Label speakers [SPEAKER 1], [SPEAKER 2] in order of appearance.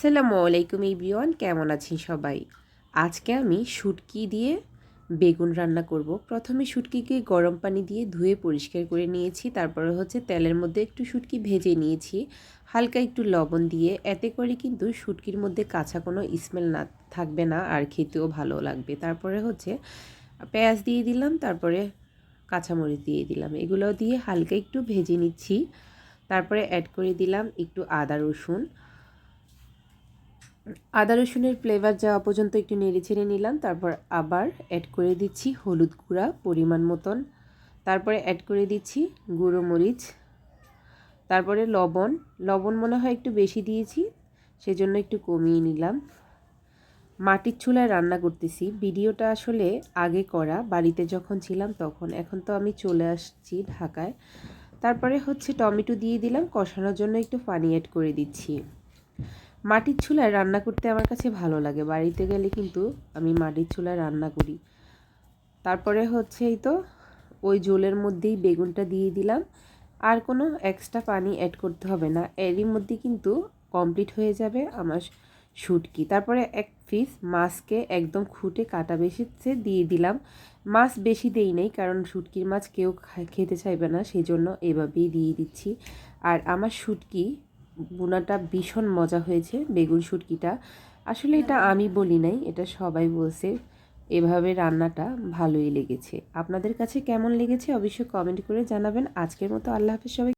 [SPEAKER 1] আসসালামু আলাইকুম ইব্রিওয়ান কেমন আছেন সবাই? আজকে আমি শুটকি দিয়ে বেগুন রান্না করব। প্রথমে শুটকিকে গরম পানি দিয়ে ধুয়ে পরিষ্কার করে নিয়েছি, তারপরে হচ্ছে তেলের মধ্যে একটু শুটকি ভেজে নিয়েছি। হালকা একটু লবণ দিয়ে, এতে করে কিন্তু শুটকির মধ্যে কাঁচা কোনো স্মেল না, থাকবে না আর খেতেও ভালো লাগবে। তারপরে হচ্ছে পেঁয়াজ দিয়ে দিলাম, তারপরে কাঁচামরিচ দিয়ে দিলাম। এগুলো দিয়ে হালকা একটু ভেজে নিচ্ছি। তারপরে অ্যাড করে দিলাম একটু আদা রসুন। আদা রসুনের ফ্লেভার যাওয়া পর্যন্ত একটু নেড়ে ছেড়ে নিলাম। তারপর আবার অ্যাড করে দিচ্ছি হলুদ গুঁড়া পরিমাণ মতন। তারপরে অ্যাড করে দিচ্ছি গুঁড়ো মরিচ। তারপরে লবণ। লবণ মনে হয় একটু বেশি দিয়েছি, সেজন্য একটু কমিয়ে নিলাম। মাটির চুলায় রান্না করতেছি। ভিডিওটা আসলে আগে করা, বাড়িতে যখন ছিলাম তখন। এখন তো আমি চলে আসছি ঢাকায়। তারপরে হচ্ছে টমেটো দিয়ে দিলাম, কষানোর জন্য একটু পানি অ্যাড করে দিচ্ছি। মাটির চুলায় রান্না করতে আমার কাছে ভালো লাগে। বাড়িতে গেলে কিন্তু আমি মাটির চুলায় রান্না করি। তারপরে হচ্ছে এই তো, ওই জোলের মধ্যেই বেগুনটা দিয়ে দিলাম। আর কোনো এক্সট্রা পানি অ্যাড করতে হবে না। এরই মধ্যে কিন্তু কমপ্লিট হয়ে যাবে আমার শুটকি। তারপরে এক পিস মাছকে একদম খুঁটে কাটা বেশিতে দিয়ে দিলাম। মাছ বেশি দেই নেই, কারণ শুটকির মাছ কেউ খেতে চাইবে না। সেই জন্য এভাবেই দিয়ে দিচ্ছি। আর আমার শুটকি বোনাটা ভীষণ মজা হয়েছে বেগুন শুটকিটা। আসলে এটা আমি বলি নাই এটা সবাই বলছে এভাবে রান্নাটা ভালোই লেগেছে। আপনাদের কাছে কেমন লেগেছে অবশ্যই কমেন্ট করে জানাবেন। আজকের মতো আল্লাহ হাফিজ সবাই